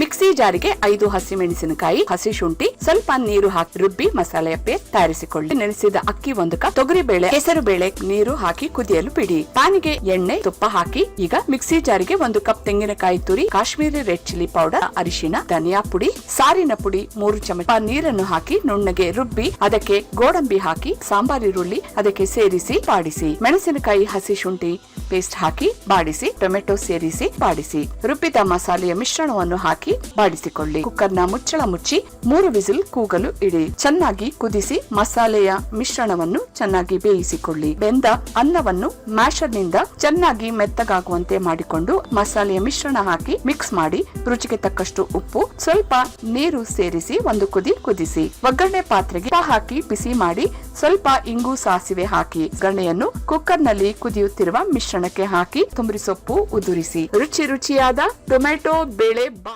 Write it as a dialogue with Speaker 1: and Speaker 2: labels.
Speaker 1: Mixie ಜಾರಿಗೆ ಐದು ಹಸಿಮೆಣಸಿನಕಾಯಿ, ಹಸಿ ಶುಂಠಿ, ಸ್ವಲ್ಪ ನೀರು ಹಾಕಿ ರುಬ್ಬಿ ಮಸಾಲೆ ಪೇಸ್ಟ್ ತಯಾರಿಸಿಕೊಳ್ಳಿ. ನೆನೆಸಿದ ಅಕ್ಕಿ ಒಂದು ಕಪ್ ತೊಗರಿ ಬೇಳೆ ಹೆಸರು ಬೇಳೆ ನೀರು ಹಾಕಿ ಕುದಿಯಲು ಬಿಡಿ. ಪಾನಿಗೆ ಎಣ್ಣೆ, ತುಪ್ಪ ಹಾಕಿ ಈಗ ಮಿಕ್ಸಿ ಜಾರಿಗೆ ಒಂದು ಕಪ್ ತೆಂಗಿನಕಾಯಿ ತುರಿ, ಕಾಶ್ಮೀರಿ ರೆಡ್ ಚಿಲ್ಲಿ ಪೌಡರ್, ಅರಿಶಿನ, ಧನಿಯಾ ಪುಡಿ, ಸಾರಿನ ಪುಡಿ, ಮೂರು ಚಮಚ ನೀರನ್ನು ಹಾಕಿ ನುಣ್ಣಗೆ ರುಬ್ಬಿ ಅದಕ್ಕೆ ಗೋಡಂಬಿ ಹಾಕಿ, ಸಾಂಬಾರ್ ಈರುಳ್ಳಿ ಅದಕ್ಕೆ ಸೇರಿಸಿ ಬಾಡಿಸಿ. ಮೆಣಸಿನಕಾಯಿ, ಹಸಿ ಶುಂಠಿ ಪೇಸ್ಟ್ ಹಾಕಿ ಬಾಡಿಸಿ, ಟೊಮೆಟೊ ಸೇರಿಸಿ ಬಾಡಿಸಿ. ರುಬ್ಬಿದ ಮಸಾಲೆಯ ಮಿಶ್ರಣವನ್ನು ಹಾಕಿ ಬಾಡಿಸಿಕೊಳ್ಳಿ. ಕುಕ್ಕರ್ನ ಮುಚ್ಚಳ ಮುಚ್ಚಿ ಮೂರು ವಿಸಿಲ್ ಕೂಗಲು ಇಡಿ. ಚೆನ್ನಾಗಿ ಕುದಿಸಿ ಮಸಾಲೆಯ ಮಿಶ್ರಣವನ್ನು ಚೆನ್ನಾಗಿ ಬೇಯಿಸಿಕೊಳ್ಳಿ. ಬೆಂದ ಅನ್ನವನ್ನು ಮ್ಯಾಶರ್ನಿಂದ ಚೆನ್ನಾಗಿ ಮೆತ್ತಗಾಗುವಂತೆ ಮಾಡಿಕೊಂಡು ಮಸಾಲೆಯ ಮಿಶ್ರಣ ಹಾಕಿ ಮಿಕ್ಸ್ ಮಾಡಿ ರುಚಿಗೆ ತಕ್ಕಷ್ಟು ಉಪ್ಪು, ಸ್ವಲ್ಪ ನೀರು ಸೇರಿಸಿ ಒಂದು ಕುದಿ ಕುದಿಸಿ. ಒಗ್ಗರಣೆ ಪಾತ್ರೆಗೆ ಹಾಕಿ ಬಿಸಿ ಮಾಡಿ ಸ್ವಲ್ಪ ಇಂಗು ಸಾಸಿವೆ ಹಾಕಿ. ಒಗ್ಗರಣೆಯನ್ನು ಕುಕ್ಕರ್ನಲ್ಲಿ ಕುದಿಯುತ್ತಿರುವ ಮಿಶ್ರಣಕ್ಕೆ ಹಾಕಿ ತುಂಬ್ರಿ ಸೊಪ್ಪು ಉದುರಿಸಿ. ರುಚಿ ರುಚಿಯಾದ ಟೊಮೆಟೊ ಬೇಳೆ ಬಾ